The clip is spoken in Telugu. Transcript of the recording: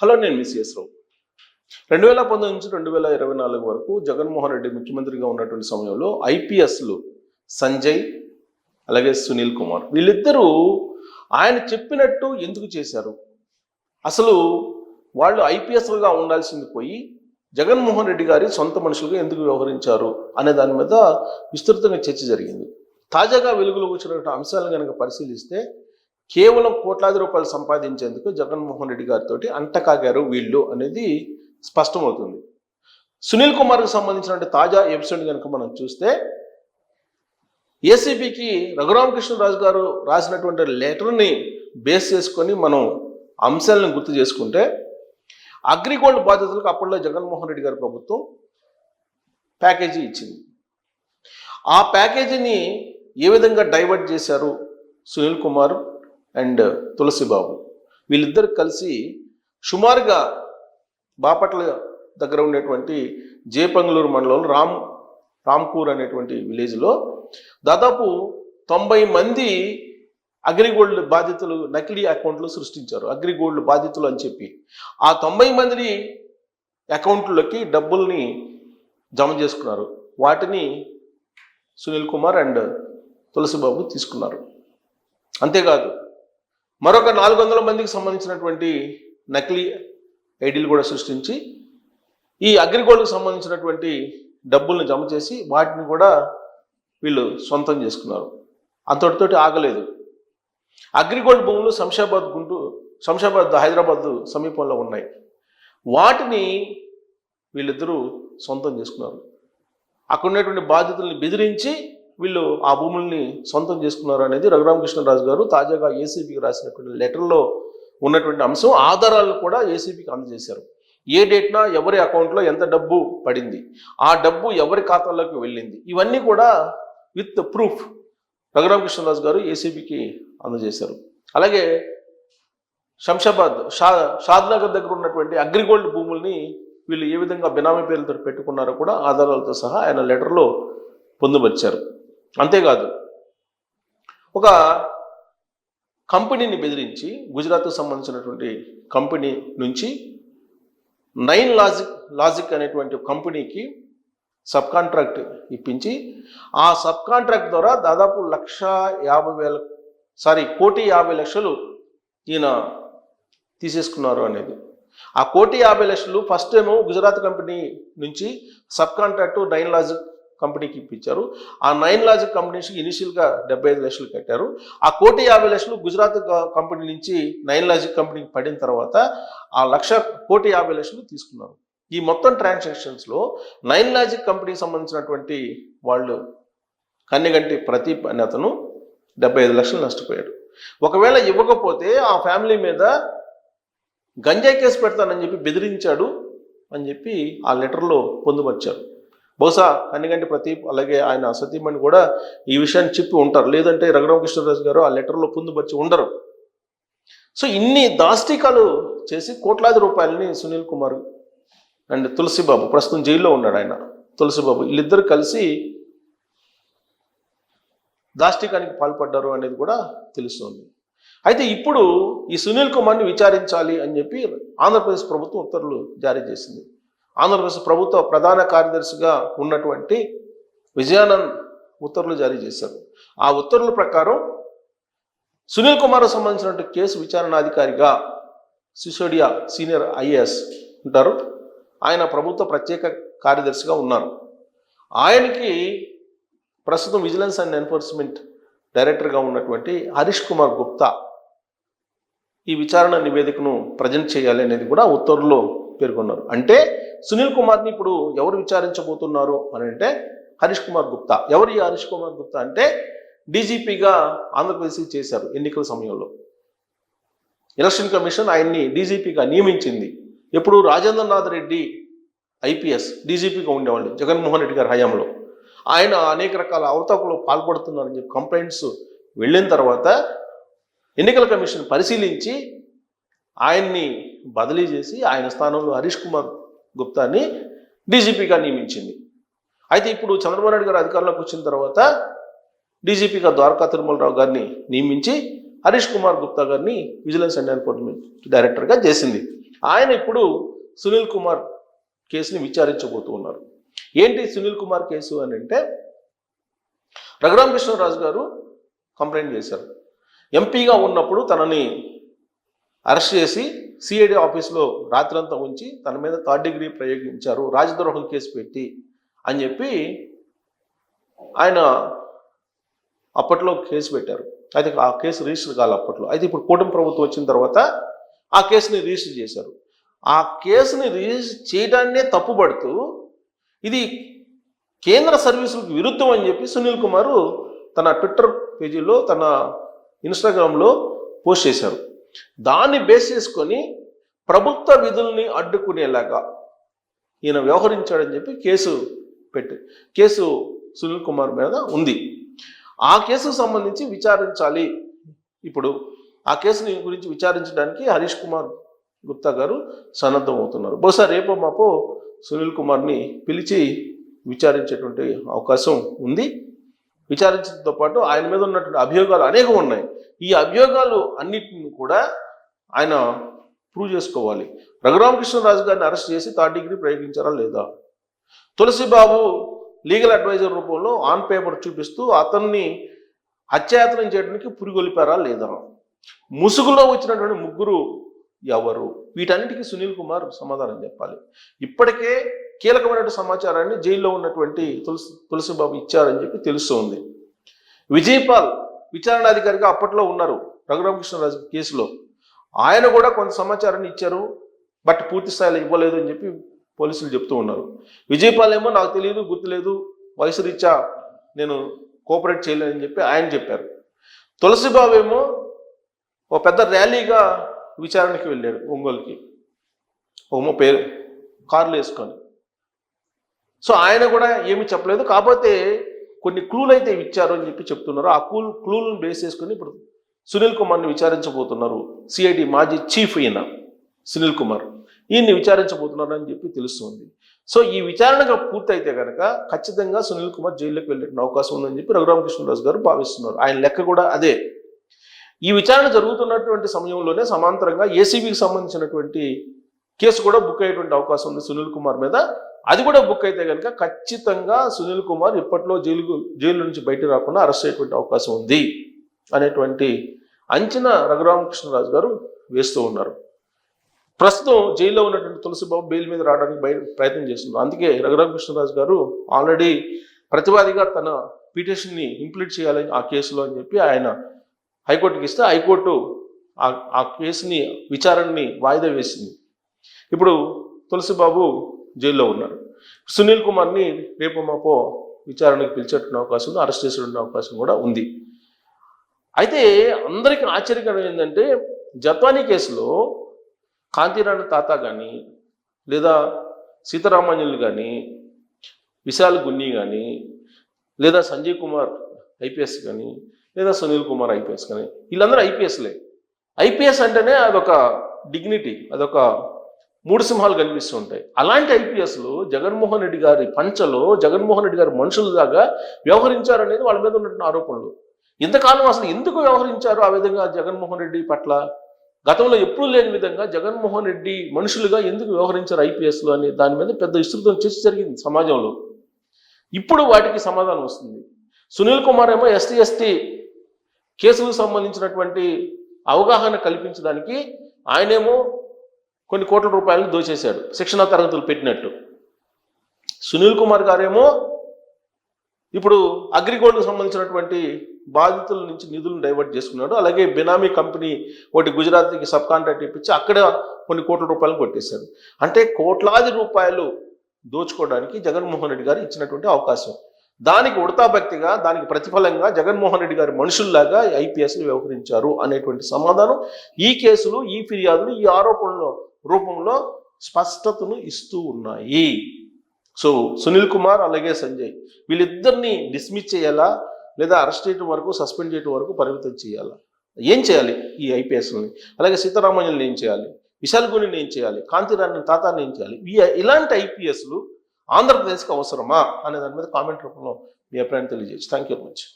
హలో నేను మిస్ఎస్ రావు. రెండు వేల పంతొమ్మిది నుంచి రెండు వేల ఇరవై నాలుగు వరకు జగన్మోహన్ రెడ్డి ముఖ్యమంత్రిగా ఉన్నటువంటి సమయంలో ఐపీఎస్లు సంజయ్ అలాగే సునీల్ కుమార్ వీళ్ళిద్దరూ ఆయన చెప్పినట్టు ఎందుకు చేశారు? అసలు వాళ్ళు ఐపీఎస్లుగా ఉండాల్సింది పోయి జగన్మోహన్ రెడ్డి గారి సొంత మనుషులుగా ఎందుకు వ్యవహరించారు అనే దాని మీద విస్తృతంగా చర్చ జరిగింది. తాజాగా వెలుగులోకి వచ్చినటువంటి అంశాలను కనుక పరిశీలిస్తే కేవలం కోట్లాది రూపాయలు సంపాదించేందుకు జగన్మోహన్ రెడ్డి గారితో అంటకాగారు వీళ్ళు అనేది స్పష్టమవుతుంది. సునీల్ కుమార్కి సంబంధించిన తాజా ఎపిసోడ్ కనుక మనం చూస్తే ఏసీబీకి రఘురామకృష్ణరాజు గారు రాసినటువంటి లెటర్ని బేస్ చేసుకొని మనం అంశాలను గుర్తు చేసుకుంటే అగ్రిగోల్డ్ బాధితులకు అప్పట్లో జగన్మోహన్ రెడ్డి గారి ప్రభుత్వం ప్యాకేజీ ఇచ్చింది. ఆ ప్యాకేజీని ఏ విధంగా డైవర్ట్ చేశారు సునీల్ కుమార్? అండ్ తులసిబాబు. వీళ్ళిద్దరు కలిసి సుమారుగా బాపట్ల దగ్గర ఉండేటువంటి జేపంగులూరు మండలంలో రామ్ రామ్కూర్ అనేటువంటి విలేజ్లో దాదాపు తొంభై మంది అగ్రిగోల్డ్ బాధితులు నకిలీ అకౌంట్లు సృష్టించారు. అగ్రిగోల్డ్ బాధితులు అని చెప్పి. ఆ తొంభై మంది అకౌంట్లోకి డబ్బుల్ని జమ చేసుకున్నారు. వాటిని సునీల్ కుమార్ అండ్ తులసిబాబు తీసుకున్నారు. అంతేకాదు మరొక నాలుగు వందల మందికి సంబంధించినటువంటి నకిలీ ఐడీలు కూడా సృష్టించి ఈ అగ్రిగోల్డ్కి సంబంధించినటువంటి డబ్బుల్ని జమ చేసి వాటిని కూడా వీళ్ళు సొంతం చేసుకున్నారు. అంతటితోటి ఆగలేదు. అగ్రిగోల్డ్ భూములు శంషాబాద్ గుంటూరు శంషాబాద్ హైదరాబాద్ సమీపంలో ఉన్నాయి. వాటిని వీళ్ళిద్దరూ సొంతం చేసుకున్నారు. అక్కడ ఉన్నటువంటి బాధితుల్ని బెదిరించి వీళ్ళు ఆ భూముల్ని సొంతం చేసుకున్నారు అనేది రఘురామకృష్ణరాజు గారు తాజాగా ఏసీబీకి రాసినటువంటి లెటర్లో ఉన్నటువంటి అంశం. ఆధారాలు కూడా ఏసీబీకి అందజేశారు. ఏ డేట్న ఎవరి అకౌంట్లో ఎంత డబ్బు పడింది ఆ డబ్బు ఎవరి ఖాతాలోకి వెళ్ళింది ఇవన్నీ కూడా విత్ ప్రూఫ్ రఘురామకృష్ణరాజు గారు ఏసీబీకి అందజేశారు. అలాగే శంషాబాద్ షా షాద్నగర్ దగ్గర ఉన్నటువంటి అగ్రిగోల్డ్ భూముల్ని వీళ్ళు ఏ విధంగా బినామీ పేర్లతో పెట్టుకున్నారో కూడా ఆధారాలతో సహా ఆయన లెటర్లో పొందుపరిచారు. అంతేకాదు ఒక కంపెనీని బెదిరించి గుజరాత్కు సంబంధించినటువంటి కంపెనీ నుంచి నైన్ లాజిక్ లాజిక్ అనేటువంటి కంపెనీకి సబ్ కాంట్రాక్ట్ ఇప్పించి ఆ సబ్ కాంట్రాక్ట్ ద్వారా దాదాపు లక్ష యాభై వేల సారీ కోటి యాభై లక్షలు ఈయన తీసేసుకున్నారు అనేది. ఆ కోటి యాభై లక్షలు ఫస్ట్ ఏమో గుజరాత్ కంపెనీ నుంచి సబ్ కాంట్రాక్టు నైన్ లాజిక్ కంపెనీకి ఇప్పించారు. ఆ నైన్ లాజిక్ కంపెనీస్కి ఇనిషియల్గా డెబ్బై ఐదు లక్షలు కట్టారు. ఆ కోటి యాభై లక్షలు గుజరాత్ కంపెనీ నుంచి నైన్ లాజిక్ కంపెనీకి పడిన తర్వాత ఆ లక్ష కోటి యాభై లక్షలు తీసుకున్నారు. ఈ మొత్తం ట్రాన్సాక్షన్స్లో నైన్ లాజిక్ కంపెనీకి సంబంధించినటువంటి వాళ్ళు కన్నెగంటి ప్రదీప్ అనే అతను డెబ్బై ఐదు లక్షలు నష్టపోయాడు. ఒకవేళ ఇవ్వకపోతే ఆ ఫ్యామిలీ మీద గంజాయి కేసు పెడతానని చెప్పి బెదిరించాడు అని చెప్పి ఆ లెటర్లో పొందుపరిచారు. బహుశా కన్నిగంటి ప్రదీప్ అలాగే ఆయన సతీమణి కూడా ఈ విషయాన్ని చెప్పి ఉంటారు. లేదంటే రఘురామకృష్ణరాజు గారు ఆ లెటర్లో పొందుపరిచి ఉండరు. సో ఇన్ని దాష్టికాలు చేసి కోట్లాది రూపాయలని సునీల్ కుమార్ అండ్ తులసిబాబు ప్రస్తుతం జైల్లో ఉన్నాడు ఆయన. తులసిబాబు వీళ్ళిద్దరు కలిసి దాష్టికానికి పాల్పడ్డారు అనేది కూడా తెలుస్తుంది. అయితే ఇప్పుడు ఈ సునీల్ కుమార్ని విచారించాలి అని చెప్పి ఆంధ్రప్రదేశ్ ప్రభుత్వం ఉత్తర్వులు జారీ చేసింది. ఆంధ్రప్రదేశ్ ప్రభుత్వ ప్రధాన కార్యదర్శిగా ఉన్నటువంటి విజయానంద్ ఉత్తర్వులు జారీ చేశారు. ఆ ఉత్తర్వుల ప్రకారం సునీల్ కుమార్ సంబంధించినటువంటి కేసు విచారణాధికారిగా సిసోడియా సీనియర్ ఐఏఎస్ ఉంటారు. ఆయన ప్రభుత్వ ప్రత్యేక కార్యదర్శిగా ఉన్నారు. ఆయనకి ప్రస్తుతం విజిలెన్స్ అండ్ ఎన్ఫోర్స్మెంట్ డైరెక్టర్గా ఉన్నటువంటి హరీష్ కుమార్ గుప్తా ఈ విచారణ నివేదికను ప్రజెంట్ చేయాలి అనేది కూడా ఉత్తర్వులో పేర్కొన్నారు. అంటే సునీల్ కుమార్ని ఇప్పుడు ఎవరు విచారించబోతున్నారు అని అంటే హరీష్ కుమార్ గుప్తా. ఎవరు ఈ హరీష్ కుమార్ గుప్తా అంటే డీజీపీగా ఆంధ్రప్రదేశ్కి చేశారు ఎన్నికల సమయంలో. ఎలక్షన్ కమిషన్ ఆయన్ని డీజీపీగా నియమించింది. ఎప్పుడు రాజేంద్రనాథ్ రెడ్డి ఐపీఎస్ డీజీపీగా ఉండేవాళ్ళు జగన్మోహన్ రెడ్డి గారి హయాంలో. ఆయన అనేక రకాల అవతకులు పాల్పడుతున్నారని చెప్పి కంప్లైంట్స్ వెళ్ళిన తర్వాత ఎన్నికల కమిషన్ పరిశీలించి ఆయన్ని బదిలీ చేసి ఆయన స్థానంలో హరీష్ కుమార్ గుప్తాని డీజీపీగా నియమించింది. అయితే ఇప్పుడు చంద్రబాబు నాయుడు గారు అధికారంలోకి వచ్చిన తర్వాత డీజీపీగా ద్వారకా తిరుమలరావు గారిని నియమించి హరీష్ కుమార్ గుప్తా గారిని విజిలెన్స్ అండ్ ఎన్ఫోర్స్మెంట్ డైరెక్టర్గా చేసింది. ఆయన ఇప్పుడు సునీల్ కుమార్ కేసుని విచారించబోతూ ఉన్నారు. ఏంటి సునీల్ కుమార్ కేసు అని అంటే రఘురామకృష్ణరాజు గారు కంప్లైంట్ చేశారు. ఎంపీగా ఉన్నప్పుడు తనని అరెస్ట్ చేసి సిఐడి ఆఫీస్లో రాత్రంతా ఉంచి తన మీద థర్డ్ డిగ్రీ ప్రయోగించారు రాజద్రోహం కేసు పెట్టి అని చెప్పి ఆయన అప్పట్లో కేసు పెట్టారు. అయితే ఆ కేసు రిజిస్టర్ కాలి అప్పట్లో. అయితే ఇప్పుడు కూటమి ప్రభుత్వం వచ్చిన తర్వాత ఆ కేసుని రిజిస్టర్ చేశారు. ఆ కేసుని రిజిస్టర్ చేయడాన్నే తప్పుపడుతూ ఇది కేంద్ర సర్వీసులకు విరుద్ధం అని చెప్పి సునీల్ కుమార్ తన ట్విట్టర్ పేజీలో తన ఇన్స్టాగ్రామ్లో పోస్ట్ చేశారు. దాన్ని బేస్ చేసుకొని ప్రభుత్వ విధుల్ని అడ్డుకునేలాగా ఈయన వ్యవహరించాడని చెప్పి కేసు పెట్టి కేసు సునీల్ కుమార్ మీద ఉంది. ఆ కేసుకు సంబంధించి విచారించాలి. ఇప్పుడు ఆ కేసుని గురించి విచారించడానికి హరీష్ కుమార్ గుప్తా గారు సన్నద్ధం అవుతున్నారు బహుశా రేపో మాపో సునీల్ కుమార్ని పిలిచి విచారించేటువంటి అవకాశం ఉంది. విచారించడంతో పాటు ఆయన మీద ఉన్నటువంటి అభియోగాలు అనేకం ఉన్నాయి. ఈ అభియోగాలు అన్నిటిని కూడా ఆయన ప్రూవ్ చేసుకోవాలి. రఘురామకృష్ణరాజు గారిని అరెస్ట్ చేసి థర్డ్ డిగ్రీ ప్రయోగించారా లేదా? తులసిబాబు లీగల్ అడ్వైజర్ రూపంలో ఆన్ పేపర్ చూపిస్తూ అతన్ని హత్యాయత్నం చేయడానికి పురిగొలిపారా లేదా? ముసుగులో వచ్చినటువంటి ముగ్గురు ఎవరు? వీటన్నిటికీ సునీల్ కుమార్ సమాధానం చెప్పాలి. ఇప్పటికే కీలకమైనటువంటి సమాచారాన్ని జైల్లో ఉన్నటువంటి తులసి తులసిబాబు ఇచ్చారని చెప్పి తెలుస్తోంది. విజయపాల్ విచారణాధికారిగా అప్పట్లో ఉన్నారు రఘురామకృష్ణరాజు కేసులో. ఆయన కూడా కొంత సమాచారాన్ని ఇచ్చారు బట్ పూర్తి స్థాయిలో ఇవ్వలేదు అని చెప్పి పోలీసులు చెప్తూ ఉన్నారు. విజయపాల్ ఏమో నాకు తెలియదు గుర్తులేదు వయసు రీత్యా నేను కోఆపరేట్ చేయలేదని చెప్పి ఆయన చెప్పారు. తులసిబాబు ఏమో ఒక పెద్ద ర్యాలీగా విచారణకి వెళ్ళాడు ఒంగోలుకి. ఓమో పేరు కార్లు వేసుకొని. సో ఆయన కూడా ఏమి చెప్పలేదు. కాకపోతే కొన్ని క్లూలు అయితే ఇచ్చారు అని చెప్పి చెప్తున్నారు. ఆ క్లూ క్లూలను బేస్ చేసుకుని ఇప్పుడు సునీల్ కుమార్ని విచారించబోతున్నారు. సిఐడి మాజీ చీఫ్ ఈయన సునీల్ కుమార్. ఈయన్ని విచారించబోతున్నారు అని చెప్పి తెలుస్తుంది. సో ఈ విచారణగా పూర్తయితే కనుక ఖచ్చితంగా సునీల్ కుమార్ జైల్లోకి వెళ్ళే అవకాశం ఉందని చెప్పి రఘురామకృష్ణరాజు గారు భావిస్తున్నారు. ఆయన లెక్క కూడా అదే. ఈ విచారణ జరుగుతున్నటువంటి సమయంలోనే సమాంతరంగా ఏసీబీకి సంబంధించినటువంటి కేసు కూడా బుక్ అయ్యేటువంటి అవకాశం ఉంది సునీల్ కుమార్ మీద. అది కూడా బుక్ అయితే కనుక ఖచ్చితంగా సునీల్ కుమార్ ఇప్పట్లో జైలు జైలు నుంచి బయట రాకుండా అరెస్ట్ అయ్యేటువంటి అవకాశం ఉంది అనేటువంటి అంచనా రఘురామకృష్ణరాజు గారు వేస్తూ ఉన్నారు. ప్రస్తుతం జైల్లో ఉన్నటువంటి తులసిబాబు బెయిల్ మీద రావడానికి ప్రయత్నం చేస్తున్నారు. అందుకే రఘురామకృష్ణరాజు గారు ఆల్రెడీ ప్రతివాదిగా తన పిటిషన్ని ఇంప్లీట్ చేయాలని ఆ కేసులో అని చెప్పి ఆయన హైకోర్టుకి ఇస్తే హైకోర్టు ఆ ఆ కేసుని విచారణని వాయిదా వేసింది. ఇప్పుడు తులసిబాబు జైల్లో ఉన్నారు. సునీల్ కుమార్ని రేపు మాపో విచారణకు పిలిచేటువంటి అవకాశం ఉంది అరెస్ట్ చేసేటువంటి అవకాశం కూడా ఉంది. అయితే అందరికీ ఆశ్చర్యకరం ఏంటంటే జత్వానీ కేసులో కాంతిరాణి తాత కానీ లేదా సీతారామాంజనులు కానీ విశాల్ గున్ని కానీ లేదా సంజయ్ కుమార్ ఐపీఎస్ కానీ లేదా సునీల్ కుమార్ ఐపీఎస్ కానీ వీళ్ళందరూ ఐపీఎస్లే. ఐపీఎస్ అంటేనే అదొక డిగ్నిటీ అదొక మూడు సింహాలు కనిపిస్తూ ఉంటాయి. అలాంటి ఐపీఎస్లు జగన్మోహన్ రెడ్డి గారి పంచలో జగన్మోహన్ రెడ్డి గారి మనుషులలాగా వ్యవహరించారనేది వాళ్ళ మీద ఉన్నటువంటి ఆరోపణలు. ఇంతకాలం అసలు ఎందుకు వ్యవహరించారు ఆ విధంగా జగన్మోహన్ రెడ్డి పట్ల? గతంలో ఎప్పుడూ లేని విధంగా జగన్మోహన్ రెడ్డి మనుషులుగా ఎందుకు వ్యవహరించారు ఐపీఎస్లు అని దాని మీద పెద్ద విస్తృతం చర్చ జరిగింది సమాజంలో. ఇప్పుడు వాటికి సమాధానం వస్తుంది. సునీల్ కుమార్ ఏమో ఎస్టీ ఎస్టీ కేసులకు సంబంధించినటువంటి అవగాహన కల్పించడానికి ఆయనేమో కొన్ని కోట్ల రూపాయలు దోచేశాడు. శిక్షణా తరగతులు పెట్టినట్టు. సునీల్ కుమార్ గారేమో ఇప్పుడు అగ్రిగోల్డ్కి సంబంధించినటువంటి బాధితుల నుంచి నిధులను డైవర్ట్ చేసుకున్నాడు. అలాగే బినామీ కంపెనీ ఒకటి గుజరాత్కి సబ్ కాంట్రాక్ట్ ఇప్పించి అక్కడ కొన్ని కోట్ల రూపాయలు కొట్టేశారు. అంటే కోట్లాది రూపాయలు దోచుకోవడానికి జగన్మోహన్ రెడ్డి గారు ఇచ్చినటువంటి అవకాశం. దానికి ఉడతాభక్తిగా దానికి ప్రతిఫలంగా జగన్మోహన్ రెడ్డి గారి మనుషుల్లాగా ఐపీఎస్లు వ్యవహరించారు అనేటువంటి సమాధానం ఈ కేసులు ఈ ఫిర్యాదులు ఈ ఆరోపణలు రూపంలో స్పష్టతను ఇస్తూ ఉన్నాయి. సో సునీల్ కుమార్ అలాగే సంజయ్ వీళ్ళిద్దరిని డిస్మిస్ చేయాలా? లేదా అరెస్ట్ చేయడం వరకు సస్పెండ్ చేయడం వరకు పరిమితం చేయాలా? ఏం చేయాలి ఈ ఐపీఎస్ని అలాగే సీతారామయ్యని ఏం చేయాలి? విశాల్ గుణిని ఏం చేయాలి? కాంతిరాణి తాతాన్ని ఏం చేయాలి? ఈ ఇలాంటి ఐపీఎస్లు ఆంధ్రప్రదేశ్కి అవసరమా? అనే దాని మీద కామెంట్ రూపంలో మీ అభిప్రాయం తెలియజేయచ్చు. Thank you very much.